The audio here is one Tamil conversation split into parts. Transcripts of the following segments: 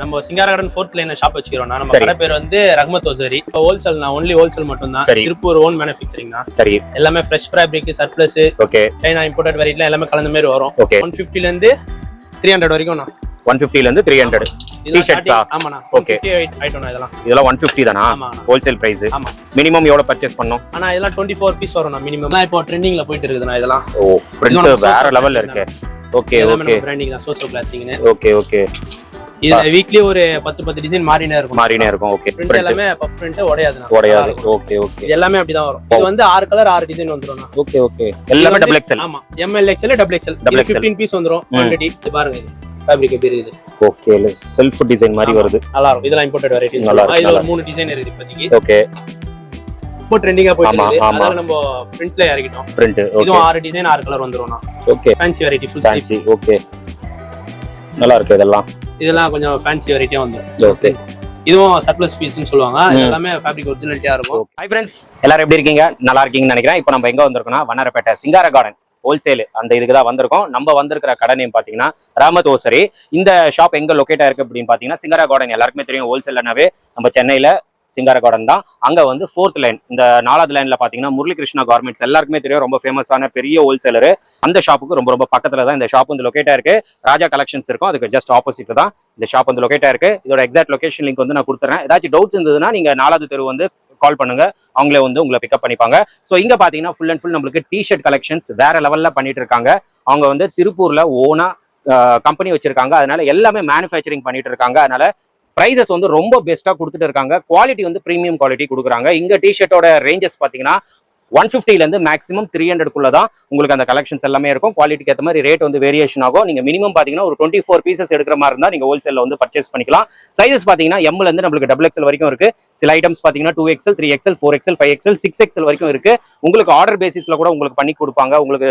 நம்ம சிங்காரகடன் ஃபோர்த் லைன் ஷாப் வச்சுக்கிறோம் நம்ம. கடை பேர் வந்து ரஹ்மத் ஓசரி. ஹோல்சேல் நான் ஒன்லி ஹோல்சேல் மட்டும் தான். திருப்பூர் ஓன் மேனுஃபேக்சரிங் தான் சரி. எல்லாமே fresh fabric surplus okay. China imported வெரைட்டிலாம் எல்லாமே கலந்த மாதிரி வரும். ஓகே. ஒன் ஃபிஃப்டில இருந்து த்ரீ ஹண்ட்ரட் வரைக்கும் நான் ஒன் ஃபிஃப்டில இருந்து த்ரீ ஹண்ட்ரட் starting- ஆமாண்ணா. ஓகே இதெல்லாம். இதெல்லாம் ஒன் ஃபிஃப்டி தானா? ஹோல்சேல் பிரைஸ் ஆமா. மினிமம் எவ்வளவு பர்ச்சேஸ் பண்ணோம் ஆனா இதெல்லாம் டுவெண்ட்டி ஃபோர் பீஸ் வரும் மினிமம் இப்போ ட்ரெண்டிங்ல போயிட்டு இருக்குதுண்ணா இதெல்லாம். ஓ வேற லெவல்ல இருக்கு. ஓகே ஓகே பிராண்டிங் தான். சோசோ கிளாத்திங்னு ஓகே ஓகே இதுல வீக்லி ஒரு பத்து பத்து டிசைன் மாறினே இருக்கும். மாறினே இருக்கும். ஓகே பிரிண்ட் எல்லாமே பஃப் பிரிண்ட் உடையாது இருக்கும். ஓகே ஓகே எல்லாமே அப்படிதான் வரும். இது வந்து ஆறு கலர் ஆறு டிசைன் வந்துரும் ஓகே ஓகே எல்லாமே டபுள் எக்ஸ்எல் ஆமா M L XL double XL double XL. Fifteen piece வந்துரும் ம். குவான்டிட்டி இது பாருங்க இது. ஃபேப்ரிக் எப்படி இருக்குது? ஓகே செல்ஃப் டிசைன் மாதிரி. வருது. நல்லா இருக்கும் இதெல்லாம் இம்போர்ட்டட் வெரைட்டி நல்லா இருக்கு, இதுல மூணு டிசைன் இருக்குது இப்போதைக்கு. ஓகே இப்போ ட்ரெண்டிங்கா போயிட்டு ஆமா. அதனால நம்ம பிரிண்ட்ல இறக்கிட்டோம். பிரிண்ட் இதுவும் ஆறு டிசைன் ஆறு colour வந்துரும்ண்ணா okay fancy variety full fancy okay நல்லா இருக்கு இதெல்லாம். இதெல்லாம் கொஞ்சம் ஃபேன்சி வெரைட்டியா வந்துரும். ஓகே இதுவும் சர்ப்ளஸ் பீஸ்னு சொல்லுவாங்க. எல்லாமே ஃபேப்ரிக் ஒரிஜினாலிட்டியா இருக்கும். ஹை ஃப்ரெண்ட்ஸ் எல்லாரும் எப்படி இருக்கீங்க? நல்லா இருக்கீங்கன்னு நினைக்கிறேன். இப்போ நம்ம எங்க வந்திருக்கோம்னா வண்ணாரப்பேட்டை சிங்கார கார்டன் ஹோல்சேல் அந்த இதுக்கு தான் வந்திருக்கோம். நம்ம வந்திருக்கிற கடை நேம் பார்த்தீங்கன்னா ராமத் ஓசரி இந்த ஷாப் எங்க லொக்கேட் ஆயிருக்கு அப்படின்னு பார்த்தீங்கன்னா சிங்கார கார்டன் எல்லாருக்குமே தெரியும். ஹோல்சேல்னாவே நம்ம சென்னையில சிங்காரகார்டன் தான். அங்கே வந்து ஃபோர்த் லைன் இந்த நாலாவது லைனில் பார்த்தீங்கன்னா முரளிகிருஷ்ணா கார்மெண்ட்ஸ் எல்லாருக்குமே தெரியும். ரொம்ப ஃபேமஸான பெரிய ஹோல்சேலர் அந்த ஷாப்புக்கு ரொம்ப ரொம்ப பக்கத்தில் தான் இந்த ஷாப் வந்து லொக்கேட் ஆயிருக்கு ராஜா கலெக்ஷன்ஸ் இருக்கும். அதுக்கு ஜஸ்ட் ஆப்போசிட் தான் இந்த ஷாப் வந்து லொக்கேட் ஆயிருக்கு இதோட எக்ஸாக்ட் லொக்கேஷன் லிங்க் வந்து நான் கொடுத்துறேன். ஏதாச்சும் டவுட்ஸ் இருந்ததுன்னா நீங்கள் நாலாவது தெரு வந்து கால் பண்ணுங்க. அவங்களே வந்து உங்களை பிக்கப் பண்ணிப்பாங்க. ஸோ இங்க பாத்தீங்கன்னா ஃபுல் அண்ட் ஃபுல் நம்மளுக்கு டிஷர்ட் கலெக்ஷன்ஸ் வேற லெவல்ல பண்ணிட்டு இருக்காங்க. அவங்க வந்து திருப்பூர்ல ஓனா கம்பெனி வச்சிருக்காங்க. அதனால எல்லாமே மேனுஃபேக்சரிங் பண்ணிட்டு இருக்காங்க. அதனால ப்ரைஸஸ் வந்து ரொம்ப பெஸ்ட்டாக கொடுத்துட்டு இருக்காங்க. குவாலிட்டி வந்து ப்ரீமியம் குவாலிட்டி கொடுக்குறாங்க. இங்க டிஷர்ட்டோட ரேஞ்சஸ் பார்த்தீங்கன்னா ஒன் ஃபிஃப்டிலேருந்து மேக்ஸிமம் த்ரீ ஹண்ட்ரட்குள்ள தான் உங்களுக்கு அந்த கலெக்ஷன்ஸ் எல்லாமே இருக்கும். குவாலிட்டிக்கு ஏற்ற மாதிரி ரேட் வந்து வேரியேஷன் ஆகும். நீங்கள் மினிமம் பார்த்தீங்கன்னா ஒரு டுவெண்ட்டி ஃபோர் பீசஸ் எடுக்கிற மாதிரி இருந்தால் நீங்க ஹோல்சேலில் வந்து பர்ச்சேஸ் பண்ணிக்கலாம். சைஸஸ் பார்த்தீங்கன்னா எம்ல இருந்து நம்மளுக்கு டபுள் எக்ஸல் வரைக்கும் இருக்கு. சில ஐட்டம்ஸ் பார்த்தீங்கன்னா two XL three XL four XL five XL six XL வரைக்கும் இருக்கு. உங்களுக்கு ஆர்டர் பேசிஸ்ல கூட உங்களுக்கு பண்ணி கொடுப்பாங்க. உங்களுக்கு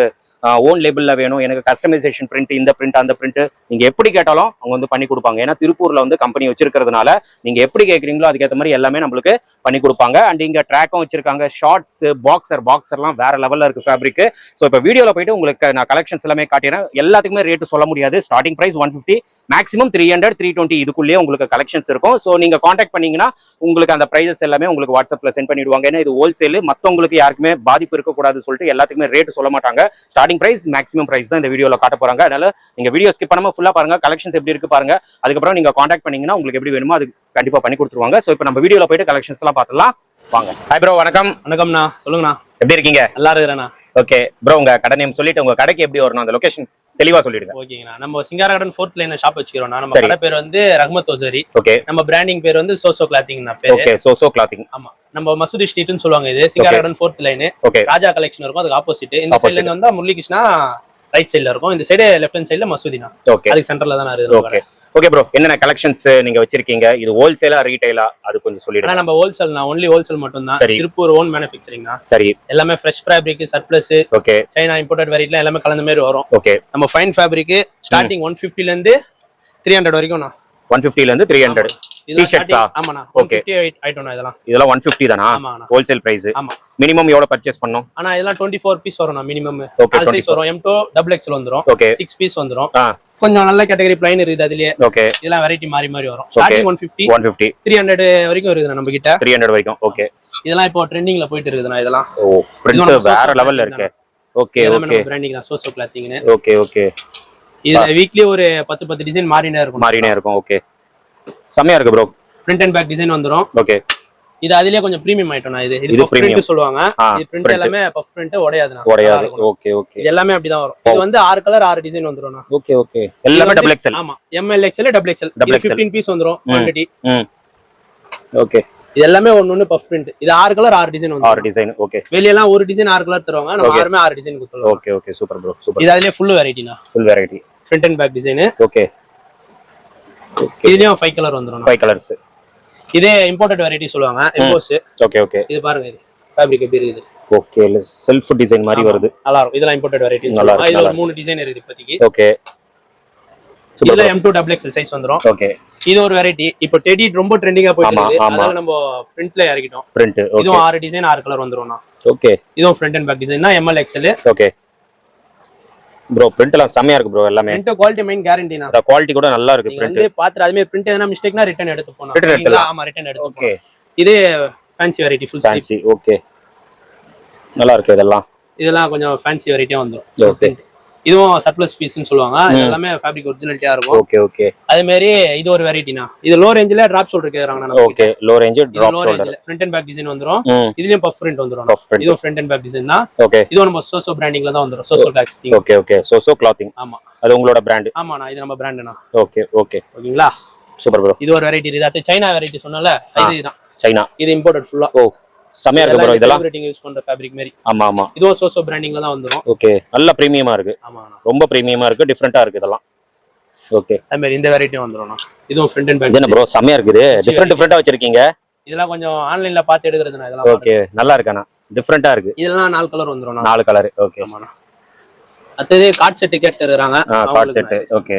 ஓன் லேபிளில் வேணும். எனக்கு கஸ்டமைசேஷன் பிரிண்ட் இந்த பிரிண்ட் அந்த பிரிண்ட் நீங்கள் எப்படி கேட்டாலும் அவங்க வந்து பண்ணி கொடுப்பாங்க. ஏன்னா திருப்பூர்ல வந்து கம்பெனி வச்சிருக்கிறதுனால நீங்க எப்படி கேட்குறீங்களோ அதுக்கேற்ற மாதிரி எல்லாமே நம்மளுக்கு பண்ணி கொடுப்பாங்க. அண்ட் இங்க ட்ராக்கும் வச்சிருக்காங்க. ஷார்ட்ஸ் பாக்ஸர் பாக்ஸர்லாம் வேற லெவலில் இருக்கு ஃபேப்ரிக் ஸோ இப்போ வீடியோவில் போயிட்டு உங்களுக்கு நான் கலெக்ஷன்ஸ் எல்லாமே காட்டிடுறேன். எல்லாத்துக்குமே ரேட்டு சொல்ல முடியாது. Starting price one fifty maximum three hundred three twenty இதுக்குள்ளேயே உங்களுக்கு கலெக்ஷன்ஸ் இருக்கும். ஸோ நீங்க காண்டாக்ட் பண்ணீங்கன்னா உங்களுக்கு அந்த ப்ரைஸஸ் எல்லாமே உங்களுக்கு வாட்ஸ்அப்ல சென்ட் பண்ணிடுவாங்க. ஏன்னா இது ஹோல்சேல் மற்றவங்களுக்கு யாருக்குமே பாதிப்பு இருக்கக்கூடாது சொல்லிட்டு எல்லாத்துக்குமே ரேட் சொல்ல மாட்டாங்க. ஸ்டார்டிங் பிரைஸ் மேக்ஸிமம் பிரைஸ் தான் இந்த வீடியோல காட்ட போறாங்க. அதனால நீங்க வீடியோ ஸ்கிப் பண்ணாம ஃபுல்லா பாருங்க. கலெக்ஷன்ஸ் எப்படி இருக்கு பாருங்க. அதுக்கப்புறம் நீங்க காண்டாக்ட் பண்ணீங்கன்னா உங்களுக்கு எப்படி வேணுமோ அது கண்டிப்பா பண்ணி கொடுத்துருவாங்க. ஸோ இப்போ நம்ம வீடியோல போயிட்டு கலெக்ஷன்ஸ் எல்லாம் பார்த்துலாம் வாங்க. ஹாய் ப்ரோ வணக்கம். வணக்கம்ண்ணா. சொல்லுங்கண்ணா. எப்படி இருக்கீங்க? நல்லா இருக்கிறேண்ணா. ஓகே ப்ரோ உங்க கடை நேம் சொல்லிட்டு உங்க கடைக்கு எப்படி வரணும்? அந்த லொகேஷன் தெளிவா சொல்லிடுங்க. ஓகேங்கண்ணா. நம்ம சிங்காரகடன் ஃபோர்த் லைன் ஷாப் வச்சுக்கிறோம் நம்ம. கடை பேர் வந்து ரஹ்மத் ஓசரி. ஓகே. நம்ம பிராண்டிங் பேர் வந்து சோசோ கிளாத்திங்னா பேரு. ஓகே சோ சோ கிளாத்திங் ஆமா. நம்ம மசூதி ஸ்ட்ரீட்னு சொல்லுவாங்க இது. Singara Garden fourth line okay. Raja collection இருக்கும் அதுக்கு ஆப்போசிட் இந்த. சைடுல இருந்து வந்தா முரளிகிருஷ்ணா ரைட் சைடுல இருக்கும். இந்த சைடு லெஃப்ட் ஹேண்ட் சைடுல மசூதினா ஓகே. அதுக்கு சென்டர்ல தான் இருக்குது ஓகே. ஓகே ப்ரோ என்னென்ன கலெக்ஷன்ஸ் நீங்க வச்சிருக்கீங்க? இது ஹோல்சேலா ரீட்டைலா அது கொஞ்சம் சொல்லிடுங்க. நம்ம ஹோல்சேல் தான் ஒன்லி ஹோல்சேல் மட்டும் தான் சரி. திருப்பூர் ஓன் மேனுஃபேக்சரிங் தான் சரி. எல்லாமே fresh fabric surplus okay China imported வெரைட்டிலாம் எல்லாமே கலந்த மாதிரி வரும். ஓகே நம்ம ஃபைன் ஃபேப்ரிக் ஸ்டார்டிங் ஒன் ஃபிஃப்டில இருந்து த்ரீ ஹண்ட்ரட் வரைக்கும் நான் ஒன் ஃபிஃப்டில இருந்து த்ரீ ஹண்ட்ரட் ஆ? ஆமாண்ணா. ஓகே ஐட்டம்ண்ணா இதெல்லாம். இதெல்லாம் ஒன் ஃபிஃப்டி தானா? ஹோல்சேல் பிரைஸ் ஆமா. மினிமம் எவ்வளவு பர்ச்சேஸ் பண்ணணும்? ஆனா இதெல்லாம் டுவெண்ட்டி ஃபோர் பீஸ் வரும் மினிமம் ஆல் சைஸ் வரும். எம் டூ டபுள் எக்ஸ்எல் வந்துரும். ஓகே சிக்ஸ் பீஸ் வந்துரும். கொஞ்சம் நல்ல கேட்டகரி பிளைன் இருக்குது அதுலயே. ஓகே இதெல்லாம் வெரைட்டி மாறி மாறி வரும். Starting one fifty one fifty three hundred வரைக்கும் இருக்குது நம்ம கிட்ட த்ரீ ஹண்ட்ரட் வரைக்கும். ஓகே இதெல்லாம் இப்போ ட்ரெண்டிங்ல போயிட்டு இருக்குதுண்ணா இதெல்லாம். ஓ பிரிண்ட் நம்ம வேற லெவல்ல இருக்கு. ஓகே ஓகே பிராண்டிங் தான் சோசோ கிளாத்திங்னு ஓகே ஓகே இதுல வீக்லி ஒரு பத்து பத்து டிசைன் மாறினே இருக்கும். மாறினே இருக்கும். ஓகே செம்மையா இருக்கு bro front and back design வந்துரும். ஓகே இது அதுலயே கொஞ்சம் பிரீமியம் ஐட்டம்னா இது இது. பிரிண்ட் சொல்லுவாங்க. இது பிரிண்ட். எல்லாமே பஃப் பிரிண்ட் உடையாது இருக்கும். ஓகே ஓகே இது எல்லாமே அப்படிதான் வரும். இது வந்து ஆறு கலர் ஆறு டிசைன் வந்துரும்ண்ணா ஓகே ஓகே எல்லாமே டபுள் எக்ஸ்எல் ஆமா M L XL double XL double XL. Fifteen piece வந்துரும் குவான்டிட்டி ம். ஓகே இது எல்லாமே ஒன்னு ஒன்னு பஃப் பிரிண்ட் இது ஆறு கலர் ஆறு டிசைன் ஆறு வந்துரும் டிசைன் ஓகே வெளியெல்லாம் ஒரு டிசைன் ஆறு கலர் தருவாங்க. நம்ம. ஆறுமே ஆறு டிசைன் கொடுத்துருவோம் okay okay super bro super இது அதுலயே full வெரைட்டினா full variety front and back design okay இதுலயும் ஃபைவ் கலர் வந்துரும் ஃபைவ் கலர்ஸ் இதே இம்போர்ட்டட் வெரைட்டி சொல்லுவாங்க எம்போஸ் ஓகே ஓகே இது பாருங்க இது ஃபேப்ரிக் எப்படி இருக்குது? ஓகே செல்ஃப் டிசைன் மாதிரி வருது. நல்லா இருக்கும் இதெல்லாம் இம்போர்ட்டட் வெரைட்டி நல்லா இருக்கு, இதுல மூணு டிசைன் இருக்குது இப்போதைக்கு. ஓகே இதுல M to double XL size வந்துரும். ஓகே இது ஒரு வெரைட்டி இப்போ டெடி ரொம்ப ட்ரெண்டிங்கா போயிட்டு ஆமா. அதனால நம்ம பிரிண்ட்ல இறக்கிட்டோம். பிரிண்ட் இதுவும் ஆறு டிசைன் ஆறு கலர் வந்துரும்ண்ணா. ஓகே இதுவும் ஃப்ரண்ட் அண்ட் பேக் டிசைன் தான் M L XL okay bro print எல்லாம் செமையா இருக்கு ப்ரோ எல்லாமே. பிரிண்ட் குவாலிட்டி மெயின் கேரண்டினா அந்த குவாலிட்டி கூட நல்லா இருக்கு பிரிண்ட் வந்து பாத்துட்டு அதே மாதிரி பிரிண்ட் எதனா மிஸ்டேக்னா ரிட்டர்ன் எடுத்து போனா Return எடுத்துக்கலாம். ஆமா ரிட்டர்ன் எடுத்து ஓகே. இது fancy variety full fancy okay நல்லா இருக்கு இதெல்லாம். இதெல்லாம் கொஞ்சம் ஃபேன்சி வெரைட்டியா வந்துரும். ஓகே இதுவும் சர்ப்ளஸ் பீஸ்னு சொல்லுவாங்க. இது எல்லாமே ஃபேப்ரிக் ஒரிஜினாலிட்டியா இருக்கும். Okay okay. அதே மாதிரி இது ஒரு வெரைட்டினா இது லோ ரேஞ்சில டிராப் ஷோல்டர் கேக்குறாங்க ஓகே லோ ரேஞ்ச் இது drop shoulder front and back design வந்துரும். இதுலயும் பஃப் பிரிண்ட் வந்துரும். இதுவும் ஃப்ரண்ட் அண்ட் பேக் டிசைன் தான். ஓகே. இதுவும் நம்ம சோசோ பிராண்டிங்ல தான் வந்துரும். So So clothing okay okay. So So clothing ஆமா. அது உங்களோட பிராண்ட் ஆமாண்ணா இது நம்ம பிராண்டுண்ணா ஓகே ஓகே. ஓகேங்களா? சூப்பர் ப்ரோ இது ஒரு வெரைட்டி இது சைனா வெரைட்டி சொன்னால இது இதுதான். சைனா இது இம்போர்ட்டட் ஃபுல்லா ஓ. செமையா இருக்கு ப்ரோ இதெல்லாம். யூஸ் பண்ற ஃபேப்ரிக் மாதிரி ஆமா ஆமா. இதுவும் சோசோ பிராண்டிங்ல தான் வந்துரும். ஓகே நல்ல பிரீமியமா இருக்கு. ஆமாண்ணா ரொம்ப பிரீமியமா இருக்கு டிஃப்ரெண்டா இருக்கு இதெல்லாம். ஓகே அதே மாதிரி இந்த வெரைட்டியும் வந்துரும்ண்ணா இதுவும் ஃப்ரண்ட் அண்ட் பேக் என்ன ப்ரோ செமையா இருக்குது. டிஃப்ரெண்ட் டிஃப்ரெண்டா வச்சிருக்கீங்க? இதெல்லாம் கொஞ்சம் ஆன்லைன்ல பார்த்து எடுக்கிறதுண்ணா இதெல்லாம் ஓகே நல்லா இருக்காண்ணா டிஃப்ரெண்டா இருக்கு. இதெல்லாம் நாலு கலர் வந்துரும்ண்ணா நாலு கலர் ஓகே ஆமாண்ணா. அடுத்தது கார்ட் செட் கேட்டுறாங்க கார்ட் செட் ஓகே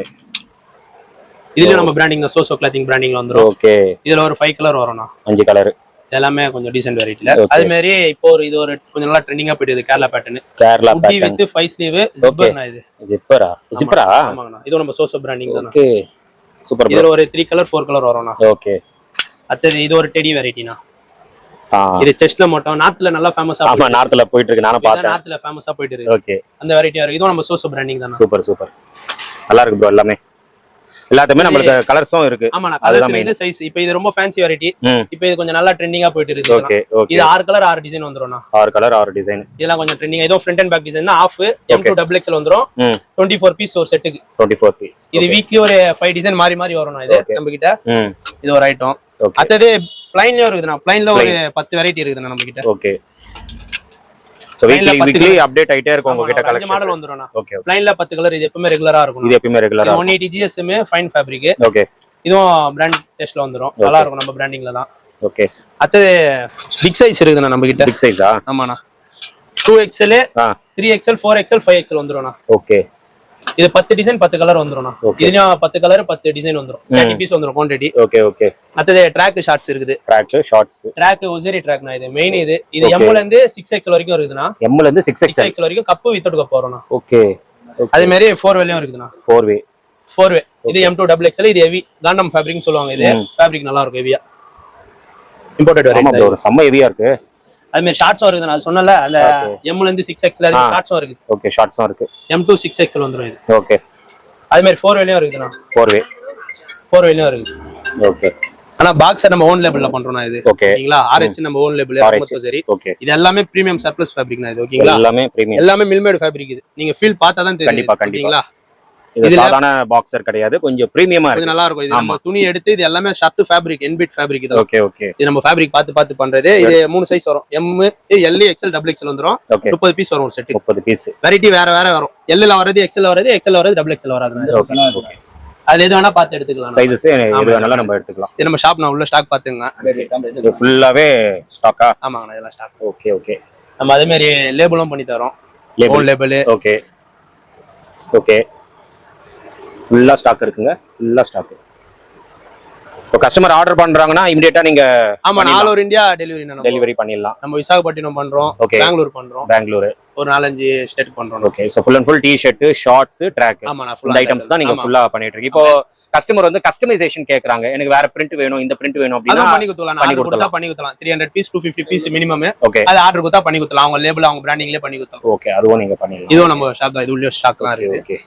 இதுலயும் நம்ம பிராண்டிங் சோசோ கிளாத்திங் பிராண்டிங்ல வந்துரும். ஓகே இதுல ஒரு ஃபைவ் கலர் வரும்ண்ணா. அஞ்சு கலர் எல்லாமே கொஞ்சம் டீசென்ட் வெரைட்டில. அதே மாதிரி இப்போ ஒரு இது ஒரு கொஞ்சம் நல்லா ட்ரெண்டிங்கா போயிட்டு Kerala pattern Kerala pattern with five sleeve ஜிப்பர்னா இது. ஜிப்பரா ஜிப்பரா ஆமாங்கண்ணா. இதுவும் நம்ம சோசோ பிராண்டிங் தானே ஓகே சூப்பர் ப்ரோ இதுல ஒரு த்ரீ கலர் ஃபோர் கலர் வரும்ண்ணா. ஓகே அடுத்தது இது ஒரு டெடி வெரைட்டினா இது செஸ்ட்ல மட்டும் நார்த்ல நல்லா ஃபேமஸா ஆமா நார்த்ல போயிட்டு இருக்கு. நானும் பார்த்தேன். நார்த்ல ஃபேமஸா போயிட்டு இருக்கு. ஓகே அந்த வெரைட்டியா இருக்கு. இதுவும் நம்ம சோசோ பிராண்டிங் தானே சூப்பர் சூப்பர் நல்லா இருக்கு ப்ரோ எல்லாமே. எல்லாத்துமே நம்மளுக்கு கலர்ஸும் இருக்கு. கலர்ஸ் இது சைஸ் இப்போ இது ரொம்ப ஃபேன்சி வெரைட்டி இப்போ இது கொஞ்சம் நல்லா ட்ரெண்டிங்கா போயிட்டு இருக்கு ஓகே ஓகே இது ஆறு கலர் ஆறு டிசைன் வந்துரும்ண்ணா ஆறு கலர் ஆறு டிசைன் இதெல்லாம் கொஞ்சம் ட்ரெண்டிங் இதுவும் front and back design of M to double XL வந்துரும். டுவெண்ட்டி ஃபோர் பீஸ் ஒரு செட்டுக்கு டுவெண்ட்டி ஃபோர் பீஸ் இது வீக்லி ஒரு ஃபைவ் டிசைன் மாறி மாறி வரும்ண்ணா இது. நம்ம கிட்ட இது ஒரு ஐட்டம் அடுத்தது பிளைன்லயும் இருக்குதுண்ணா பிளைன்ல ஒரு பத்து வெரைட்டி இருக்குதுண்ணா நம்ம கிட்ட okay so weekly weekly update ஆயிட்டே இருக்கும் உங்ககிட்ட அஞ்சு மாடல் கலெக்ஷன் வந்துரும்ண்ணா. ஓகே பிளைன்ல பத்து கலர் இது எப்பவுமே ரெகுலரா இருக்கும் இது எப்பயுமே ரெகுலரா one eighty fine fabric okay இதுவும் பிராண்ட் டெஸ்ட்ல வந்துரும். நல்லா இருக்கும் நம்ம பிராண்டிங்ல தான். ஓகே அடுத்தது பிக் சைஸ் இருக்குதுண்ணா நம்ம கிட்ட பிக் சைஸா ஆமாண்ணா. Two XL three XL four XL five XL வந்துரும்ண்ணா. Okay இது பத்து டிசைன் பத்து கலர் Okay. இதுலயும் பத்து கலர் பத்து டிசைன் வந்துரும். தேர்ட்டி பீஸ் வந்துரும் குவான்டிட்டி ஓகே ஓகே அடுத்தது ட்ராக் ஷார்ட்ஸ் இருக்குது. ட்ராக் ஷார்ட்ஸ் ட்ராக் உசரி ட்ராக்னா இது. மெயின் இது. இது. எம்ல இருந்து சிக்ஸ் எக்ஸ்எல் வரைக்கும் இருக்குதுண்ணா. எம்ல இருந்து சிக்ஸ் எக்ஸ்எல் எக்ஸ்எல் வரைக்கும். கப்பு வித்தவுட் கப் வரும்ண்ணா. ஓகே அதே மாதிரி ஃபோர் வேலையும் இருக்குதுண்ணா. ஃபோர் வே ஃபோர் வே இது எம் டூ டபுள் எக்ஸ்எல் இது ஹெவி காண்டம் ஃபேப்ரிக்னு சொல்லுவாங்க இது. ஃபேப்ரிக் நல்லா இருக்கும் ஹெவியா இம்போர்ட்டட் ப்ரோ செம்ம ஹெவியா இருக்கு. அதே மாதிரி ஷார்ட்ஸும் இருக்குது நான் சொன்னல அந்த. எம்ல இருந்து சிக்ஸ் ஆ. ஷார்ட்ஸும் இருக்கு ஓகே ஷார்ட்ஸும் இருக்கு. எம் டூ சிக்ஸ் எக்ஸ்எல் வந்துரும் இது. ஓகே அதே மாதிரி ஃபோர் வேலையும் இருக்குதுண்ணா ஃபோர் வே ஃபோர் வேலையும் இருக்குது ஓகே ஆனா பாக்ஸை நம்ம ஓன் லேபிள்ல பண்றோம்னா இது. ஓகே ஓகேங்களா ஆர்ஹெச் நம்ம ஓன் லேபிள். சரி. ஓகே இது எல்லாமே பிரீமியம் சர்ப்ளஸ் ஃபேப்ரிக்னா இது ஓகேங்களா எல்லாமே பிரீமியம் எல்லாமே மில்மேட் ஃபேப்ரிக் இது. நீங்க ஃபீல் பார்த்தா தான் தெரியும் கண்டிப்பா, கண்டிப்பா. இது சாதாரண பாக்ஸர் கிடையாது. கொஞ்சம் பிரீமியமா கொஞ்சம் இருக்கு. நல்லா இருக்கும் இது நம்ம துணி எடுத்து இது எல்லாமே ஷர்ட் ஃபேப்ரிக் என்பிட் ஃபேப்ரிக் இதெல்லாம் ஓகே ஓகே இது நம்ம ஃபேப்ரிக் பார்த்து பார்த்து பண்றது. இது மூணு சைஸ் வரும். M L XL double XL வந்துரும். முப்பது பீஸ் வரும் ஒரு செட்டு முப்பது பீஸ் வெரைட்டி வேற வேற வரும். எல்ல வரது எக்ஸ்எல் வரது எக்ஸ்எல் வரது டபுள் எக்ஸ்எல் வராது ஓகே ஓகே அது எது வேணா பார்த்து எடுத்துக்கலாம் சைஸஸ் எது வேணாலும் நம்ம எடுத்துக்கலாம். இது நம்ம ஷாப் நான் உள்ள ஸ்டாக் பாத்துங்க இது ஃபுல்லாவே ஸ்டாக்கா ஆமாங்கண்ணா இதெல்லாம் ஸ்டாக் ஓகே ஓகே நம்ம அதே மாதிரி லேபிளும் பண்ணி தரோம். ஓன் லேபிள் ஓகே ஓகே ஃபுல்லா ஸ்டாக் இருக்குங்க. ஃபுல்லா ஸ்டாக் இப்போ கஸ்டமர் ஆர்டர் பண்றாங்கன்னா இமிடியேட்டா நீங்க ஆமா all over India delivery delivery பண்ணிடலாம். நம்ம விசாகப்பட்டினம் பண்றோம் Okay. பெங்களூர் பண்றோம். பெங்களூர். ஒரு நாலஞ்சு ஸ்டேட் பண்றோம். Okay so full and full T shirt shorts track ஆமா நான் ஃபுல்லா ஐட்டம்ஸ் தான் நீங்க ஃபுல்லா பண்ணிட்டு இருக்கீங்க. இப்போ கஸ்டமர் வந்து கஸ்டமைசேஷன் கேக்குறாங்க. எனக்கு வேற பிரிண்ட் வேணும் இந்த பிரிண்ட் வேணும் அப்படின்னா பண்ணி கொடுத்தலாம் பண்ணி கொடுத்தா. பண்ணி கொடுத்தலாம் three hundred piece two fifty piece minimum okay அது ஆர்டர் கொடுத்தா பண்ணி கொடுத்தலாம் அவங்க லேபிள் அவங்க பிராண்டிங்லேயே பண்ணி கொடுத்தலாம் ஓகே அதுவும் நீங்க பண்ணிடலாம். இதுவும் நம்ம ஷாப் தான். இது உள்ள ஸ்டாக் தான் இருக்குது. ஓகே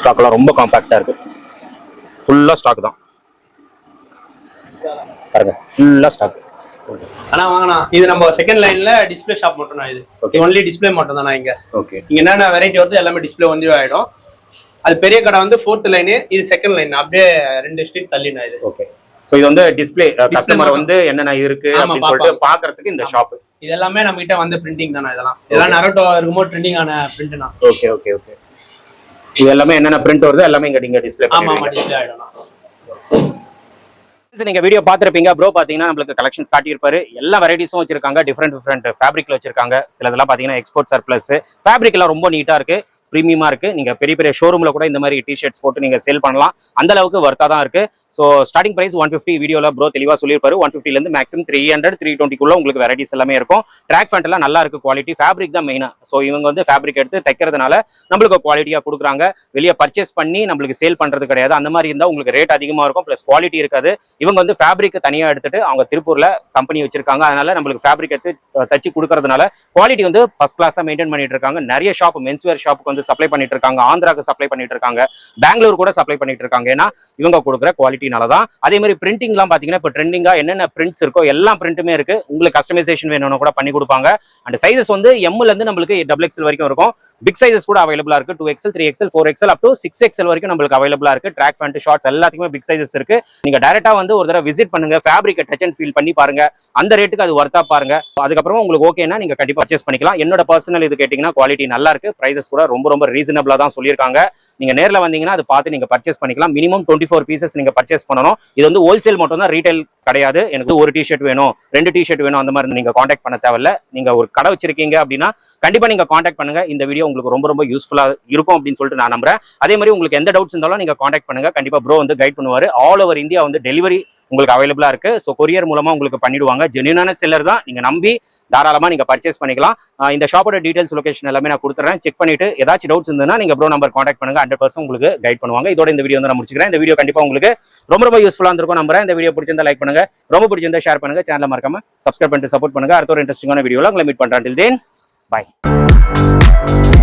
ஸ்டாக்லாம் ரொம்ப காம்பாக்டா இருக்கு. ஃபுல்லா ஸ்டாக் தான். பாருங்க ஃபுல்லா ஸ்டாக் ஆனா வாங்கண்ணா இது நம்ம செகண்ட் லைன்ல டிஸ்ப்ளே ஷாப் மட்டும் தான் இது. Okay. ஒன்லி டிஸ்ப்ளே மட்டும் தானா இங்க? ஓகே இங்க என்னென்ன வெரைட்டி வருது எல்லாமே டிஸ்ப்ளே வந்து ஆயிடும். அது பெரிய கடை வந்து ஃபோர்த் லைனு இது செகண்ட் லைன் அப்படியே ரெண்டு ஸ்ட்ரீட் தள்ளினா இது. ஓகே சோ இது வந்து டிஸ்ப்ளே கஸ்டமர். வந்து என்னென்ன இருக்கு அப்படின்னு சொல்லிட்டு பாக்குறதுக்கு இந்த ஷாப் இது எல்லாமே நம்ம கிட்ட வந்து பிரிண்டிங் தானே இதெல்லாம். இதெல்லாம் நரட்டோ இருக்கும்போது ட்ரெண்டிங் ஆன பிரிண்ட்னா ஓகே ஓகே ஓகே இது எல்லாமே என்னென்ன பிரிண்ட் வருது எல்லாமே இங்க நீங்க டிஸ்ப்ளே நீங்க வீடியோ பார்த்திருப்பீங்க. ப்ரோ பாத்தீங்கன்னா நம்மளுக்கு கலெக்ஷன்ஸ் காட்டியிருப்பாரு. எல்லா வெரைட்டிஸும் வச்சிருக்காங்க. டிஃப்ரெண்ட் டிஃப்ரெண்ட் ஃபேப்ரிக்ல வச்சிருக்காங்க. சிலதெல்லாம் பாத்தீங்கன்னா எக்ஸ்போர்ட் சர்ப்ளஸ் ஃபேப்ரிக் எல்லாம் ரொம்ப நீட்டா இருக்கு. ப்ரீமியமா இருக்கு. நீங்க பெரிய பெரிய ஷோரூம்ல கூட இந்த மாதிரி டி ஷர்ட்ஸ் போட்டு நீங்க சேல் பண்ணலாம். அந்த அளவுக்கு வர்த்தா தான் இருக்கு. So starting price one fifty வீடியோவில் ப்ரோ தெளிவாக சொல்லியிருப்பாரு. ஒன் ஃபிஃப்டிலேருந்து மேக்ஸிமம் த்ரீ ஹண்ட்ரட் த்ரீ டுவெண்ட்டிக்குள்ள உங்களுக்கு வெரைட்டிஸ் எல்லாமே இருக்கும். ட்ராக் ஃபேண்ட் எல்லாம் நல்லா இருக்கு குவாலிட்டி ஃபேப்ரிக் தான் மெயினாக ஸோ இவங்க வந்து ஃபேப்ரிக் எடுத்து தைக்கிறதுனால நம்மளுக்கு குவாலிட்டியாக கொடுக்குறாங்க. வெளியே பர்ச்சேஸ் பண்ணி நம்மளுக்கு சேல் பண்றது கிடையாது. அந்த மாதிரி இருந்தால் உங்களுக்கு ரேட் அதிகமாக இருக்கும். ப்ளஸ் குவாலிட்டி இருக்காது. இவங்க வந்து ஃபேப்ரிக் தனியாக எடுத்துட்டு அவங்க திருப்பூரில் கம்பெனி வச்சிருக்காங்க. அதனால நம்மளுக்கு ஃபேப்ரிக் எடுத்து தச்சு கொடுக்கறதுனால குவாலிட்டி வந்து ஃபஸ்ட் கிளாஸாக மெயின்டைன் பண்ணிட்டு இருக்காங்க. நிறைய ஷாப் மென்ஸ்வேர் ஷாப்புக்கு வந்து சப்ளை பண்ணிட்டு இருக்காங்க. ஆந்திராவுக்கு சப்ளை பண்ணிட்டு இருக்காங்க. பெங்களூர் கூட சப்ளை பண்ணிட்டு இருக்காங்க. ஏன்னா இவங்க கொடுக்குற குவாலிட்டி குவாலிட்டினால தான். அதே மாதிரி பிரிண்டிங்லாம் பாத்தீங்கன்னா இப்போ ட்ரெண்டிங்கா என்னென்ன பிரிண்ட்ஸ் இருக்கோ எல்லா பிரிண்ட்டுமே இருக்கு. உங்களுக்கு கஸ்டமைசேஷன் வேணும்னு கூட பண்ணி கொடுப்பாங்க. அண்ட் சைஸஸ் வந்து எம்ல இருந்து நம்மளுக்கு டபுள் எக்ஸல் வரைக்கும் இருக்கும். பிக் சைஸஸ் கூட அவைலபிளா இருக்கு. Two XL three XL four XL up to six XL வரைக்கும் நம்மளுக்கு அவைலபிளா இருக்கு. ட்ராக் ஃபேண்ட் ஷார்ட்ஸ் எல்லாத்துக்குமே பிக் சைஸஸ் இருக்கு. நீங்க டேரக்டா வந்து ஒரு தடவை விசிட் பண்ணுங்க. ஃபேப்ரிக் டச் அண்ட் ஃபீல் பண்ணி பாருங்க. அந்த ரேட்டுக்கு அது ஒர்த்தா பாருங்க. அதுக்கப்புறம் உங்களுக்கு ஓகேனா நீங்க கண்டிப்பா பர்ச்சேஸ் பண்ணிக்கலாம். என்னோட பர்சனல் இது கேட்டீங்கன்னா குவாலிட்டி நல்லா இருக்கு. பிரைசஸ் கூட ரொம்ப ரொம்ப ரீசனபிளா தான் சொல்லியிருக்காங்க. நீங்க நேரில் வந்தீங்கன்னா அது பார்த்து நீங்க பர்ச்சேஸ் பண்ணிக்கலாம். மினிமம் டுவெண்ட்டி ஃபோர் பீசஸ் நீங்க பர்ச்சேஸ் பண்ணணும். இது வந்து ஹோல்சேல் மட்டும் தான் ரீட்டைல் கிடையாது. எனக்கு ஒரு டிஷர்ட் வேணும் ரெண்டு டிஷர்ட் வேணும் அந்த மாதிரி நீங்க காண்டாக்ட் பண்ண தேவையில்ல. நீங்க ஒரு கடை வச்சிருக்கீங்க அப்படின்னா கண்டிப்பா நீங்க காண்டாக்ட் பண்ணுங்க. இந்த வீடியோ உங்களுக்கு ரொம்ப ரொம்ப யூஸ்ஃபுல்லா இருக்கும் அப்படின்னு சொல்லிட்டு நான் நம்புறேன். அதே மாதிரி உங்களுக்கு எந்த டவுட்ஸ் இருந்தாலும் நீங்க காண்டாக்ட் பண்ணுங்க. கண்டிப்பா ப்ரோ வந்து கைட் பண்ணுவாரு. ஆல் ஓவர் இந்தியா வந்து டெலிவரி உங்களுக்கு அவைலபிளா இருக்கு. ஸோ கொரியர் மூலமா உங்களுக்கு பண்ணிடுவாங்க. ஜென்யூனான செல்லர் தான். நீங்க நம்பி தாராளமா நீங்க பர்ச்சேஸ் பண்ணிக்கலாம். இந்த ஷாப்போட டீடைல்ஸ் லொகேஷன் எல்லாமே நான் கொடுத்துறேன். செக் பண்ணிட்டு ஏதாச்சும் டவுட்ஸ் இருந்ததுன்னா நீங்க ப்ரோ நம்பர் காண்டாக்ட் பண்ணுங்க. ஹண்ட்ரட் பர்சன்ட் உங்களுக்கு கைட் பண்ணுவாங்க. இதோட இந்த வீடியோ வந்து நான் முடிச்சுக்கிறேன். இந்த வீடியோ கண்டிப்பா உங்களுக்கு ரொம்ப ரொம்ப யூஸ்ஃபுல்லாக இருந்திருக்கும். நம்புறேன். இந்த வீடியோ பிடிச்சிருந்தா லைக் பண்ணுங்க. ரொம்ப பிடிச்சிருந்தா ஷேர் பண்ணுங்க. சேனலை மறக்காம சப்ஸ்கிரைப் பண்ணிட்டு சப்போர்ட் பண்ணுங்க. அடுத்த ஒரு இன்ட்ரெஸ்டிங்கான வீடியோவில் உங்களை மீட் பண்ணுறேன் டில் தேன் பாய்